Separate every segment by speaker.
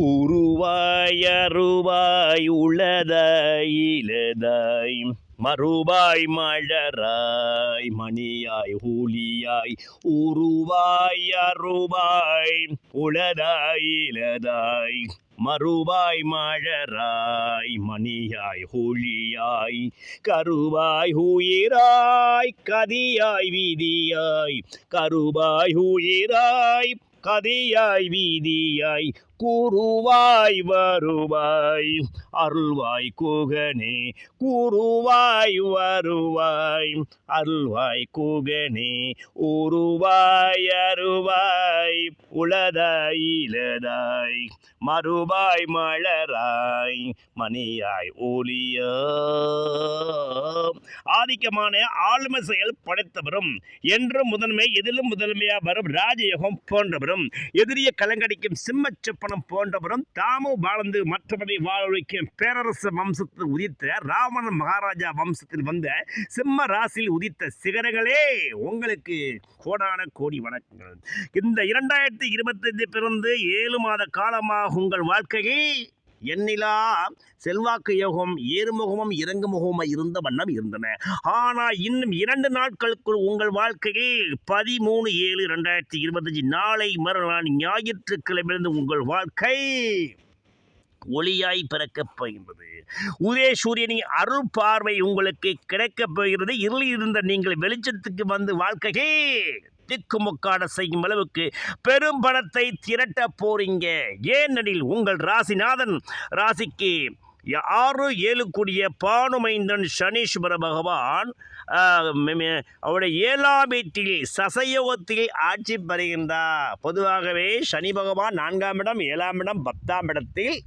Speaker 1: உருவாய் அருவாய் உளதாய் இலதாய். மறுவாய் மழராய் மணியாய் ஹூலியாய் உருவாய் அருவாய் உளதாய் இலதாய். மறுவாய் மழராய் மணியாய் ஹூழியாய் கருவாய் ஹூயிராய் கதியாய் வீதியாய். கருவாய் ஹூயிராய் கதியாய் வீதியாய். கூறுவாய் வருவாய். அருள்வாய் குகனே கூறுவாய் வருவாய். அருள்வாய் குகனே உருவாய் அருவாய். உளதாய் இலதாய் மறுவாய் மலராய். மணியாய் ஒளிய. ஆதிக்கமான ஆளுமை செயல் படைத்தவரும் என்றும் முதன்மை எதிலும் முதன்மையா வரும் ராஜயோகம் போன்றவரும் எதிரிய கலங்கடிக்கும் சிம்மச்சப்பன் ராவணம் போன்றவரும் தாமும் வாழ்ந்து மற்றபடி வாழ பேரரசு வம்சத்தில் உதித்த ராவண மகாராஜா வம்சத்தில் வந்த சிம்ம ராசியில் உதித்த சிகரங்களே உங்களுக்கு கோடான கோடி வணக்கங்கள். இந்த இரண்டாயிரத்தி இருபத்தைந்து பிறந்து ஏழு மாத காலமாக உங்கள் வாழ்க்கையை எண்ணிலா செல்வாக்கு யோகம் ஏறுமுகமும் இறங்குமுகமும் இருந்த வண்ணம் இருந்தன. ஆனால் இன்னும் இரண்டு நாட்களுக்குள் உங்கள் வாழ்க்கையில் பதிமூணு ஏழு ரெண்டாயிரத்தி இருபத்தஞ்சு நாளை மறுநாள் ஞாயிற்றுக்கிழமையிலிருந்து உங்கள் வாழ்க்கை ஒளியாய் பிறக்கப் போகின்றது. உதய சூரியனின் அருள் பார்வை உங்களுக்கு கிடைக்கப் போகிறது. இருளில் இருந்த நீங்கள் வெளிச்சத்துக்கு வந்து வாழ்க்கையே திக்குமுக்காட செய்யும் அளவுக்கு பெரும் பணத்தை திரட்ட போறீங்க. ஏனெனில் உங்கள் ராசிநாதன் ராசிக்கு ஆறு ஏழு கூடிய பானுமைந்தன் சனீஸ்வர பகவான் அவருடைய ஏழாம் வீட்டில் சசயோகத்தில் ஆட்சி பெறுகின்றார் பொதுவாகவே சனி பகவான் நான்காம் இடம் ஏழாம் இடம் பத்தாம் இடத்தில்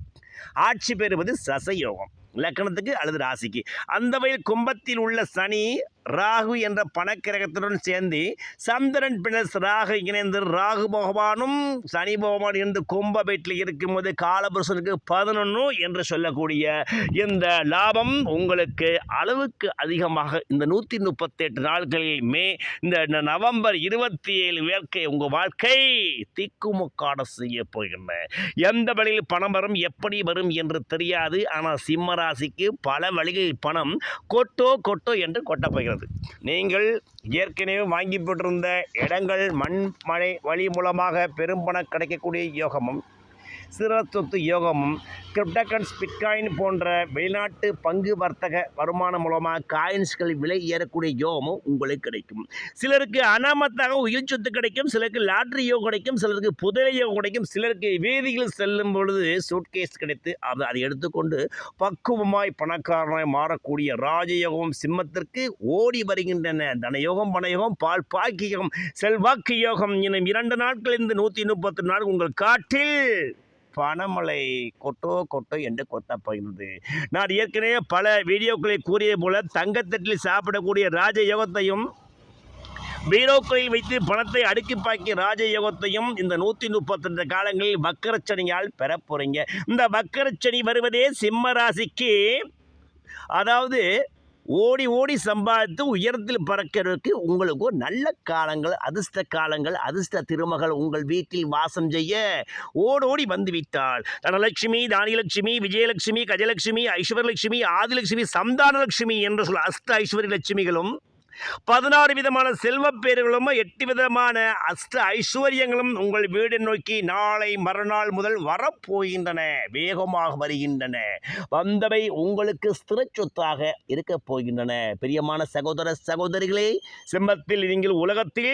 Speaker 1: ஆட்சி பெறுவது சசயோகம் லக்கணத்துக்கு அல்லது ராசிக்கு. அந்த வகையில் கும்பத்தில் உள்ள சனி ராகு என்ற பணக்கிரகத்துடன் சேர்ந்து சந்திரன் பிளஸ் ராகு இணைந்து ராகு பகவானும் சனி பகவான் என்று கும்ப வீட்டில் இருக்கும்போது காலபுருஷனுக்கு பதினொன்று என்று சொல்லக்கூடிய இந்த லாபம் உங்களுக்கு அளவுக்கு அதிகமாக இந்த நூற்றி முப்பத்தெட்டு நாட்களில் மே இந்த நவம்பர் இருபத்தி ஏழு வேர்க்கை உங்கள் வாழ்க்கை திக்குமுக்காட செய்ய போகின்றன. எந்த வழியில் பணம் வரும் எப்படி வரும் என்று தெரியாது. ஆனால் சிம்ம ராசிக்கு பல வழிகளில் பணம் கொட்டோ கொட்டோ என்று கொட்டப் வருகிறது நீங்கள் ஏற்கனவே வாங்கி பெற்றிருந்த இடங்கள் மண் மழை வழி மூலமாக பெரும் பணம் கிடைக்கக்கூடிய யோகமும் சிற சொத்து யோகமும் கிரிப்டகன்ஸ் பிட்காயின் போன்ற வெளிநாட்டு பங்கு வர்த்தக வருமானம் மூலமாக காயின்ஸ்கள் விலை ஏறக்கூடிய யோகமும் உங்களுக்கு கிடைக்கும். சிலருக்கு அனாமத்தாக உயிர் சொத்து கிடைக்கும் சிலருக்கு லாட்ரி யோகம் கிடைக்கும் சிலருக்கு புதலை யோகம் கிடைக்கும் சிலருக்கு வேதியில் செல்லும் பொழுது சூட்கேஸ் கிடைத்து அதை அதை எடுத்துக்கொண்டு பக்குவமாய் பணக்காரனாய் மாறக்கூடிய ராஜயோகம் சிம்மத்திற்கு ஓடி வருகின்றன. தனயோகம் பணயோகம் பால் பாக்கியோகம் செல்வாக்கு யோகம் இன்னும் இரண்டு நாட்கள் இந்த நூற்றி முப்பத்தி நாள் உங்கள் காட்டில் பணமழை கொட்டோ கொட்டோ என்று கொட்டப் போகிறது. நான் ஏற்கனவே பல வீடியோக்களை கூறியது போல தங்கத்தட்டில் சாப்பிடக்கூடிய ராஜயோகத்தையும் பீரோக்களில் வைத்து பணத்தை அடுக்கி பாக்கி ராஜயோகத்தையும் இந்த நூற்றி முப்பத்தெண்டு காலங்களில் வக்கரச்சனியால் பெற போகிறீங்க இந்த வக்கரச்சனி வருவதே சிம்ம ராசிக்கு அதாவது ஓடி ஓடி சம்பாதித்து உயரத்தில் பறக்கிறதுக்கு உங்களுக்கு ஒரு நல்ல காலங்கள் அதிர்ஷ்ட காலங்கள் அதிர்ஷ்ட திருமகள் உங்கள் வீட்டில் வாசம் செய்ய. ஓடோடி வந்துவிட்டாள் தனலட்சுமி தானியலட்சுமி விஜயலட்சுமி கஜலட்சுமி ஐஸ்வரலட்சுமி ஆதிலட்சுமி சந்தானலட்சுமி என்று சொல்ல அஷ்ட ஐஸ்வர்ய லட்சுமிகளும் பதினாறு விதமான செல்வப் பேர்களும் எட்டு விதமான அஷ்ட ஐஸ்வர்யங்களும் உங்கள் வீடு நோக்கி நாளை மறுநாள் முதல் வரப்போகின்றன வேகமாக வருகின்றன. வந்தவை உங்களுக்கு ஸ்திர சொத்தாக இருக்கப் போகின்றன. பிரியமான சகோதர சகோதரிகளே சிம்மத்தில் நீங்கள் உலகத்தில்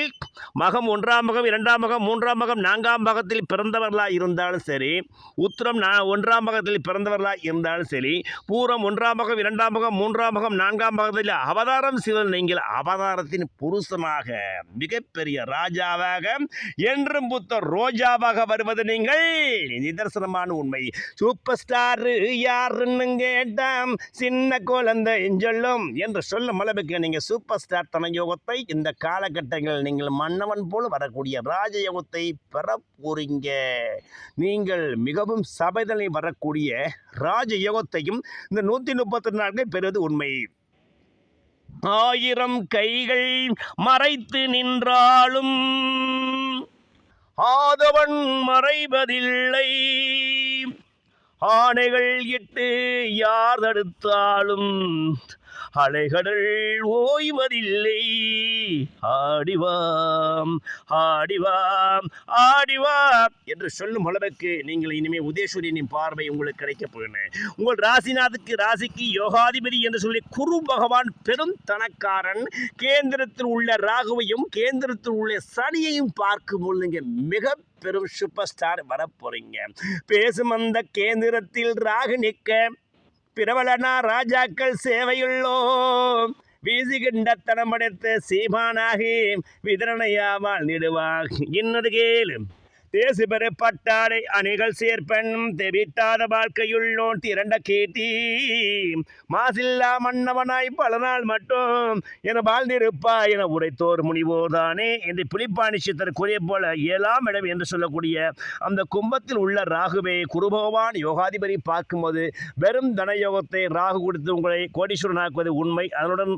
Speaker 1: மகம் ஒன்றாம் மகம் இரண்டாம் மகம் மூன்றாம் மகம் நான்காம் மகத்தில் பிறந்தவர்களாக இருந்தாலும் சரி உத்திரம் ஒன்றாம் மகத்தில் பிறந்தவர்களாக இருந்தாலும் சரி பூரம் ஒன்றாம் மகம் இரண்டாம் மகம் மூன்றாம் மகம் நான்காம் மகத்தில் அவதாரம் சிவன் நீங்கள் அவதாரத்தின் புருஷனாக மிகப்பெரிய ராஜாவாக என்றும் புத்த ரோஜாவாக வருவது நீங்கள். நிதர்சனமான உண்மை. சூப்பர் ஸ்டார் யாருன்னு கேட்டாம் சின்ன குழந்தை சொல்லும். என்று சொல்லும் அளவுக்கு நீங்கள் சூப்பர் ஸ்டார் தனயோகத்தை இந்த காலகட்டங்களில் நீங்கள் மன்னவன் போல் வரக்கூடிய ராஜயோகத்தை பெற போறீங்க நீங்கள் மிகவும் சபைதலை வரக்கூடிய ராஜயோகத்தையும் இந்த நூற்றி முப்பத்தி நான்கு பெறுவது உண்மை. ஆயிரம் கைகள் மறைத்து நின்றாலும் ஆதவன் மறைவதில்லை. ஆணைகள் இட்டு யார் தடுத்தாலும் அலைகடல் ஓய்வதில்லை. ஆடிவாம் ஆடிவாம் ஆடிவாம் என்று சொல்லும் அளவுக்கு நீங்கள் இனிமே உதயசூரியனின் பார்வை உங்களுக்கு கிடைக்கப் போகிறேன் உங்கள் ராசிநாதுக்கு ராசிக்கு யோகாதிபதி என்று சொல்லி குரு பகவான் பெரும் தனக்காரன். கேந்திரத்தில் உள்ள ராகுவையும் கேந்திரத்தில் உள்ள சனியையும் பார்க்கும் பொழுது நீங்கள் மிக பெரும் சூப்பர் ஸ்டார் வரப்போறீங்க பேசும் அந்த கேந்திரத்தில் ராகு நிற்க பிரபலனா ராஜாக்கள் சேவையுள்ளோம். வீசுகின்ற தனமடைத்த சீமானாகி விதரணையாவால் நிடுவார் இன்னொரு கேளு. தேசு பட்டாடை அணிகள் சேர்ப்பெண் தெவிட்டாத வாழ்க்கையுள்ளோன் திரண்ட கேட்டி மாசில்லா மன்னவனாய் பல நாள் மட்டும் என வாழ்ந்திருப்பா என உரைத்தோர் முனிவோர்தானே என்று புலிப்பாணி சித்தர் கூறிய போல ஏழாம் இடம் என்று சொல்லக்கூடிய அந்த கும்பத்தில் உள்ள ராகுவை குருபகவான் யோகாதிபதி பார்க்கும்போது வெறும் தனயோகத்தை ராகு கொடுத்து உங்களை கோடீஸ்வரனாக்குவது உண்மை. அதனுடன்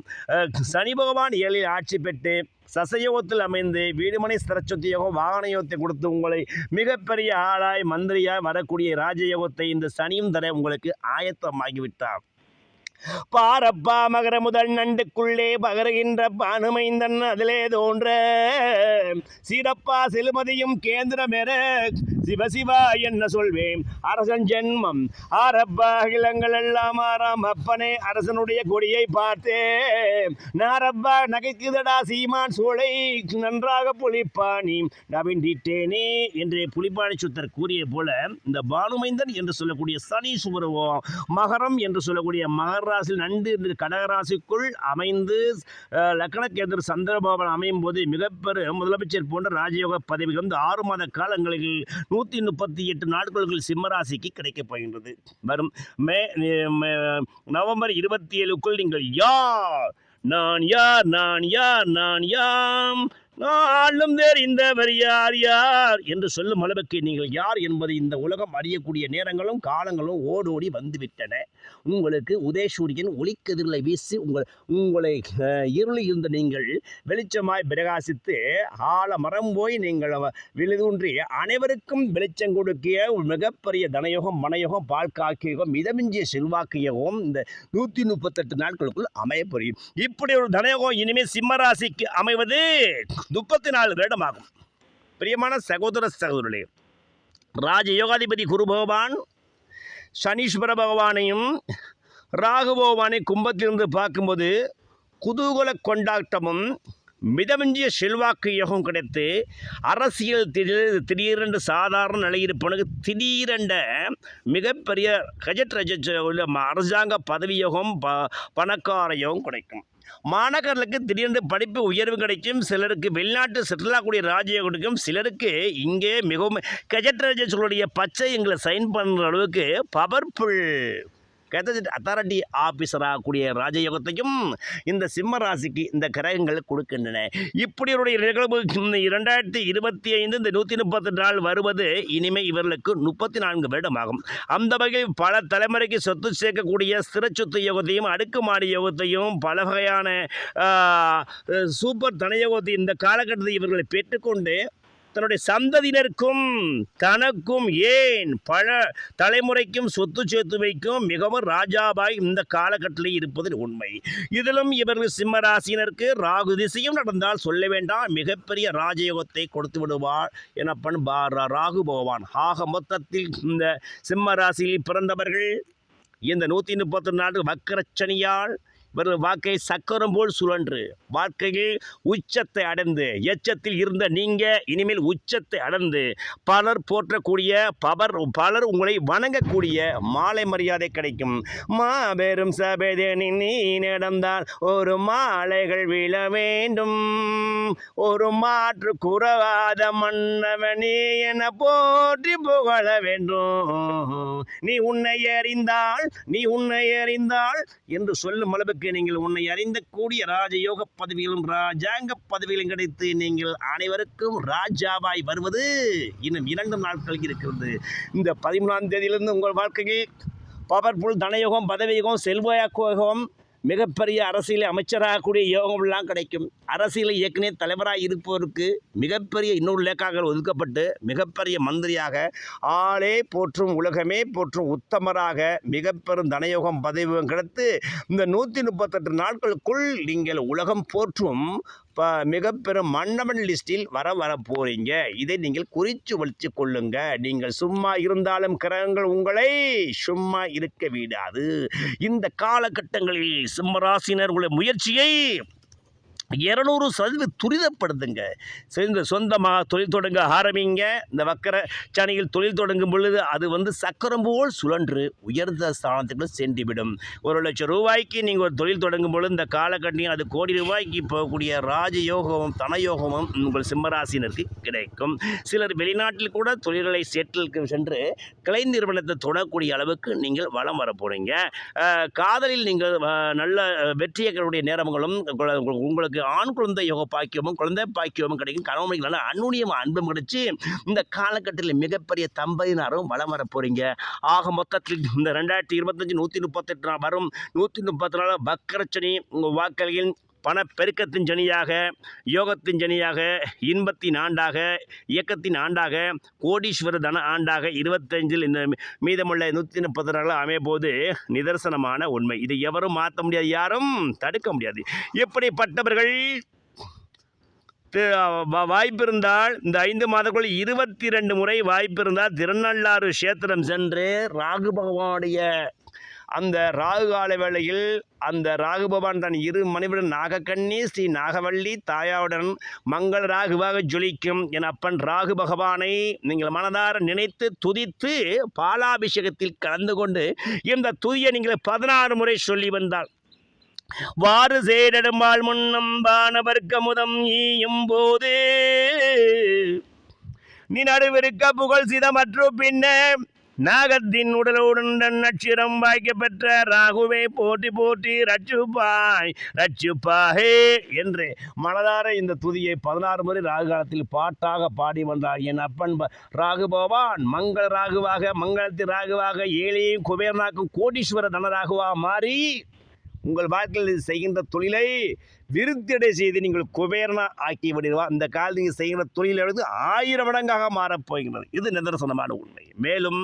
Speaker 1: சனி பகவான் ஏழில் ஆட்சி பெற்று சசயோகத்தில் அமைந்து வீடுமனை ஸ்திரச்சொத்தி யோகம் வாகன யோகத்தை கொடுத்து உங்களை மிகப்பெரிய ஆளாய் மந்திரியாய் வரக்கூடிய ராஜயோகத்தை இந்த சனியும் தர உங்களுக்கு ஆயத்தமாகிவிட்டார். பாரப்பா மகர முதல் நண்டுக்குள்ளே பகருகின்ற பானுமைந்தன் அதிலே தோன்ற. சீரப்பா செலுமதியும் கேந்திரமெற சிவசிவா என்ன சொல்வேன்? அரசன் ஜென்மம். ஆரப்பா அகிலங்கள் எல்லாம் ஆறாம் அப்பனே அரசனுடைய கொடியை பார்த்தேன். நாரப்பா நகைக்குதடா சீமான் சோலை நன்றாக புலிப்பாணி நவிண்டிட்டேனே என்று புலிப்பாணி சுத்தர் கூறிய போல இந்த பானுமைந்தன் என்று சொல்லக்கூடிய சனி சுபரவோ மகரம் என்று சொல்லக்கூடிய மகர கடகராசியில் நண்டு கடகராசிக்குள் அமைந்து அஹ், சந்திரபாபன் அமையும் போது மிகப்பெரும் முதலமைச்சர் போன்ற ராஜயோக பதவிகள் வந்து ஆறு மாத காலங்களில் நூற்றி முப்பத்தி எட்டு நாட்களுக்குள் சிம்மராசிக்கு கிடைக்கப் போகின்றது. வரும் மே மே- நவம்பர் இருபத்தி ஏழுக்குள் நீங்கள் யார்? நான் யார்? நான் யார்? நான் யாம்? நாளும் தெரிந்தவர் யார் யார்? என்று சொல்லும் அளவுக்கு நீங்கள் யார் என்பது இந்த உலகம் அறியக்கூடிய நேரங்களும் காலங்களும் ஓடோடி வந்துவிட்டன. உங்களுக்கு உதயசூரியன் ஒளிக்கதிர்களை வீசி உங்கள் உங்களை அஹ், இருளில் இருந்த நீங்கள் வெளிச்சமாய் பிரகாசித்து ஆழ மரம் போய் நீங்கள் அவ- விழுதூன்றி அனைவருக்கும் வெளிச்சம் கொடுக்கிய ஒரு மிகப்பெரிய தனயோகம் மனயோகம் பால் காக்கியோகம் மிதமிஞ்சிய செல்வாக்கியகம் இந்த நூற்றி முப்பத்தெட்டு நாட்களுக்குள் அமைய புரியும் இப்படி ஒரு தனயோகம் இனிமேல் சிம்மராசிக்கு அமைவது முப்பத்தி நாலு வருடமாகும். பிரியமான சகோதர சகோதரர்களே ராஜயோகாதிபதி குரு பகவான் சனீஸ்வர பகவானையும் ராகு பகவானை கும்பத்திலிருந்து பார்க்கும்போது குதூகல கொண்டாட்டமும் மிதமிஞ்சிய செல்வாக்கு யோகம் கிடைத்து அரசியல் திடீர் திடீரென்று சாதாரண நிலையிருப்பவனுக்கு திடீரென்ற மிகப்பெரிய கஜெட் ரஜட் அரசாங்க பதவி யோகம் ப பணக்கார யோகம் கிடைக்கும். மாணவர்களுக்கு திடீரென்று படிப்பு உயர்வு கிடைக்கும். சிலருக்கு வெளிநாட்டு செட்டில் ஆகக்கூடிய ராஜ்யம் கிடைக்கும். சிலருக்கு இங்கே மிகவும் கெஜெட் ரஜனுடைய பச்சை எங்களை சைன் பண்ணுற அளவுக்கு பவர்ஃபுல் கெதஜெட் அத்தாரிட்டி ஆஃபீஸராக கூடிய ராஜயோகத்தையும் இந்த சிம்ம ராசிக்கு இந்த கிரகங்கள் கொடுக்கின்றன. இப்படி இவருடைய நிகழ்வு இந்த இரண்டாயிரத்தி இருபத்தி ஐந்து இந்த நூற்றி முப்பத்தி நாள் வருவது இனிமே இவர்களுக்கு முப்பத்தி நான்கு வருடமாகும். அந்த வகையில் பல தலைமுறைக்கு சொத்து சேர்க்கக்கூடிய ஸ்திர சொத்து யோகத்தையும் அடுக்குமாடி யோகத்தையும் பல வகையான சூப்பர் தனயோகத்தை இந்த காலகட்டத்தில் இவர்களை பெற்றுக்கொண்டு தன்னுடைய சந்ததியினருக்கும் தனக்கும் ஏன் பல தலைமுறைக்கும் சொத்து சேர்த்து வைக்கும் மிகவும் ராஜாபாய் இந்த காலகட்டத்தில் இருப்பது உண்மை. இதிலும் இவர்கள் சிம்மராசினருக்கு ராகு திசையும் நடந்தால் சொல்ல வேண்டாம். மிகப்பெரிய ராஜயோகத்தை கொடுத்து விடுவார் எனப்பன் பா- ராகு பகவான். ஆக மொத்தத்தில் இந்த சிம்ம ராசியில் பிறந்தவர்கள் இந்த நூற்றி முப்பத்தி நான்கு வக்கரச்சனியால் வெறும் வாக்கை சக்கரம் போல் சுழன்று. வாழ்க்கையில் உச்சத்தை அடைந்து. எச்சத்தில் இருந்த நீங்கள் இனிமேல் உச்சத்தை அடைந்து. பலர் போற்றக்கூடிய பவர் பலர் உங்களை வணங்கக்கூடிய மாலை மரியாதை கிடைக்கும். மாபெரும் சபேதனின் நீ நடந்தால் ஒரு மாலைகள் விழ வேண்டும். ஒரு மாற்று குறவாத மன்னவனே என போற்றி புகழ வேண்டும். நீ உன்னை அறிந்தால் நீ உன்னை அறிந்தால் என்று சொல்லும் அளவுக்கு நீங்கள் உன்னை அறிந்த கூடிய ராஜயோக பதவிகளும் ராஜாங்க பதவிகளும் கிடைத்து நீங்கள் அனைவருக்கும் ராஜாவாய் வருவது இன்னும் இரண்டு நாட்கள் இருக்கிறது. இந்த பதிமூணாம் தேதியிலிருந்து உங்கள் வாழ்க்கைக்கு பவர்ஃபுல் தனயோகம் பதவியோகம் செல்வயோகம் மிகப்பெரிய அரசியல் அமைச்சராகக்கூடிய யோகம்லாம் கிடைக்கும். அரசியல் ஏற்கனவே தலைவராக இருப்பவருக்கு மிகப்பெரிய இன்னொரு லேக்காக ஒதுக்கப்பட்டு மிகப்பெரிய மந்திரியாக ஆளே போற்றும் உலகமே போற்றும் உத்தமராக மிகப்பெரும் தனயோகம் பதவியும் கிடைத்து இந்த நூற்றி முப்பத்தெட்டு நாட்களுக்குள் நீங்கள் உலகம் போற்றும் இப்போ மிகப்பெரும் மன்னவன் லிஸ்டில் வர வர போகிறீங்க இதை நீங்கள் குறித்து வலித்து கொள்ளுங்க. நீங்கள் சும்மா இருந்தாலும் கிரகங்கள் உங்களை சும்மா இருக்க விடாது. இந்த காலகட்டங்களில் சிம்மராசினர் உள்ள முயற்சியை இரநூறு சதவீதம் துரிதப்படுத்துங்க. சேர்ந்து சொந்தமாக தொழில் தொடங்க ஆரம்பிங்க. இந்த வக்கர சனியில் தொழில் தொடங்கும் பொழுது அது வந்து சக்கரம் போல் சுழன்று உயர்ந்த ஸ்தானத்துக்கு சென்றுவிடும். ஒரு லட்சம் ரூபாய்க்கு நீங்கள் ஒரு தொழில் தொடங்கும் பொழுது இந்த காலகட்டம் அது கோடி ரூபாய்க்கு போகக்கூடிய ராஜயோகமும் தனயோகமும் உங்கள் சிம்மராசினருக்கு கிடைக்கும். சிலர் வெளிநாட்டில் கூட தொழில்களை செட்டிலுக்கு சென்று கிளை நிறுவனத்தை தொடரக்கூடிய அளவுக்கு நீங்கள் வளம் வர போகிறீங்க காதலில் நீங்கள் நல்ல வெற்றியக்கூடிய வெற்றியர்களுடைய நேரங்களும் உங்களுக்கு உங்களுக்கு ஆண் குழந்தை யோக பாக்கியமும் குழந்தை பாக்கியமும் கிடைக்கும். கணவனுக்கு நல்ல அன்னுனியம் அன்பும் கிடைச்சி இந்த காலகட்டத்தில் மிகப்பெரிய தம்பதியினரும் வளம் வர போகிறீங்க ஆக மொத்தத்தில் இந்த ரெண்டாயிரத்தி இருபத்தஞ்சி நூற்றி முப்பத்தெட்டு நாள் வரும். நூற்றி முப்பத்தி நாலு பக்கரச்சனி உங்கள் வாக்களியின் பணப்பெருக்கத்தின் ஜனியாக யோகத்தின் ஜனியாக இன்பத்தின் ஆண்டாக இயக்கத்தின் ஆண்டாக கோடீஸ்வர தன ஆண்டாக இருபத்தஞ்சில் இந்த மீதமுள்ள நூற்றி முப்பத்தி நாள் அமையபோது நிதர்சனமான உண்மை. இதை எவரும் மாற்ற முடியாது யாரும் தடுக்க முடியாது. இப்படிப்பட்டவர்கள் வாய்ப்பு இருந்தால் வாய்ப்பிருந்தால் இந்த ஐந்து மாதக்குள் இருபத்தி ரெண்டு முறை வாய்ப்பிருந்தால் திருநள்ளாறு கஷேத்திரம் சென்று ராகு பகவானுடைய அந்த ராகு கால வேளையில் அந்த ராகு பகவான் தன் இரு மனைவிடன் நாகக்கண்ணி ஸ்ரீ நாகவள்ளி தாயாவுடன் மங்கள ராகுவாக ஜொலிக்கும் என் அப்பன் ராகு பகவானை நீங்கள் மனதார நினைத்து துதித்து பாலாபிஷேகத்தில் கலந்து கொண்டு இந்த துதியை நீங்கள் பதினாறு முறை சொல்லி வந்தால். வாறு சேடடுமாள் முன்னம் வானவர்க்கமுதம் ஈயும் போது. நீ நடுவிருக்க புகழ் சிதமற்று பின்ன நாகத்தின் உடலுடன் நட்சத்திரம் வாய்க்கப்பெற்ற ராகுவை போட்டி போட்டி ரட்சுப்பாய் ரட்சுப்பாஹே என்று மனதார இந்த துதியை பதினாறு முறை ராகு காலத்தில் பாட்டாக பாடி வந்தார். என் அப்பன் ப- ராகு பகவான் மங்கள ராகுவாக மங்களத்தின் ராகுவாக ஏழையும் குபேரனாக்கும் கோடீஸ்வர தனராகுவாக மாறி உங்கள் வாழ்க்கையில் செய்கின்ற தொழிலை விருத்தியடை செய்து நீங்கள் குபேரனா ஆக்கி விடுவா இந்த காலத்தில் நீங்கள் செய்கின்ற தொழிலானது ஆயிரம் மடங்காக மாறப்போகிறது இது நிதர்சனமான உண்மை. மேலும்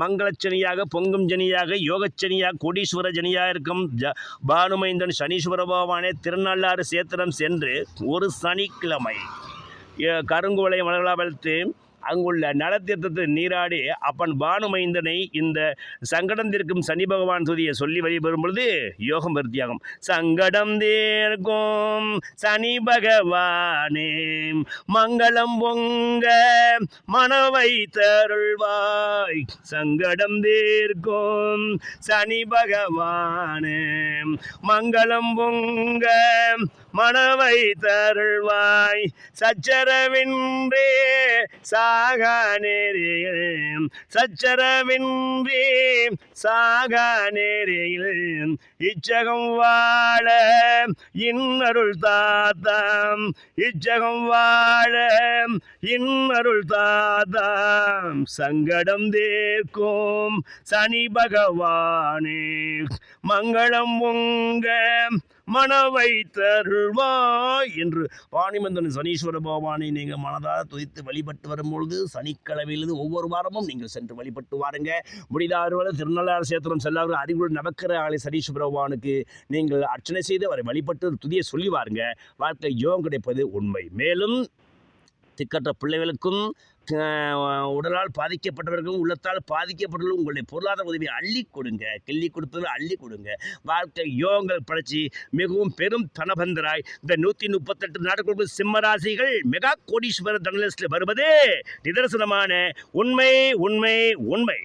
Speaker 1: மங்களச்சனியாக பொங்கும் ஜனியாக யோகச்சனியாக கோடீஸ்வர ஜனியாக இருக்கும் ஜ பானுமைந்தன் சனீஸ்வர பகவானே திருநள்ளாறு சேத்திரம் சென்று ஒரு சனிக்கிழமை கருங்குவலை மலர்களாக வளர்த்து அங்குள்ள நலத்தீர்த்தத்தை நீராடி அப்பன் பானுமைந்தனை இந்த சங்கடம் தீர்க்கும் சனி பகவான் துதியை சொல்லி வழிபெறும் பொழுது யோகம் விருத்தியாகும். சங்கடம் தீர்க்கும் சனி பகவானே மங்களம் பொங்க மனவை தருள்வாய். சங்கடம் தீர்க்கும் சனி பகவானே மங்களம் பொங்க மனவை தருள்வாய் சச்சரவின்றே சாக நேரில். சச்சரவின்றே சாக நேரில். இச்சகம் வாழ இன்னருள் தாத்தாம். இச்சகம் வாழ இன்னருள் தாத்தாம். சங்கடம் தேர்க்கும் சனி பகவானே. மங்களம் உங்க மனவை தருள்வாய் என்று பாணிமந்தன் சனீஸ்வர பகவானை நீங்கள் மனதாக துதித்து வழிபட்டு வரும்பொழுது சனிக்கிழமையிலிருந்து ஒவ்வொரு வாரமும் நீங்கள் சென்று வழிபட்டு வாருங்க. முடிதாறுவல திருநள்ளார் சேத்திரம் செல்லாறு அறிவுள் நடக்கிற ஆலை சனீஸ்வர பகவானுக்கு நீங்கள் அர்ச்சனை செய்து அவரை வழிபட்டு துதியை சொல்லி வாருங்க. வாழ்க்கை யோகம் கிடைப்பது உண்மை. மேலும் திக்கற்ற பிள்ளைகளுக்கும் உடலால் பாதிக்கப்பட்டவர்களும் உள்ளத்தால் பாதிக்கப்பட்டவர்களும் உங்களுடைய பொருளாதார உதவியை அள்ளி கொடுங்க. கிள்ளி கொடுப்பதை அள்ளி கொடுங்க. வாழ்க்கை யோகங்கள் படைச்சி மிகவும் பெரும் தனபந்தராய் இந்த நூற்றி முப்பத்தெட்டு நாடுகளுக்கு சிம்மராசிகள் மெகா கோடீஸ்வர தனலிஸ்டில் வருவது நிதர்சனமான உண்மை உண்மை உண்மை.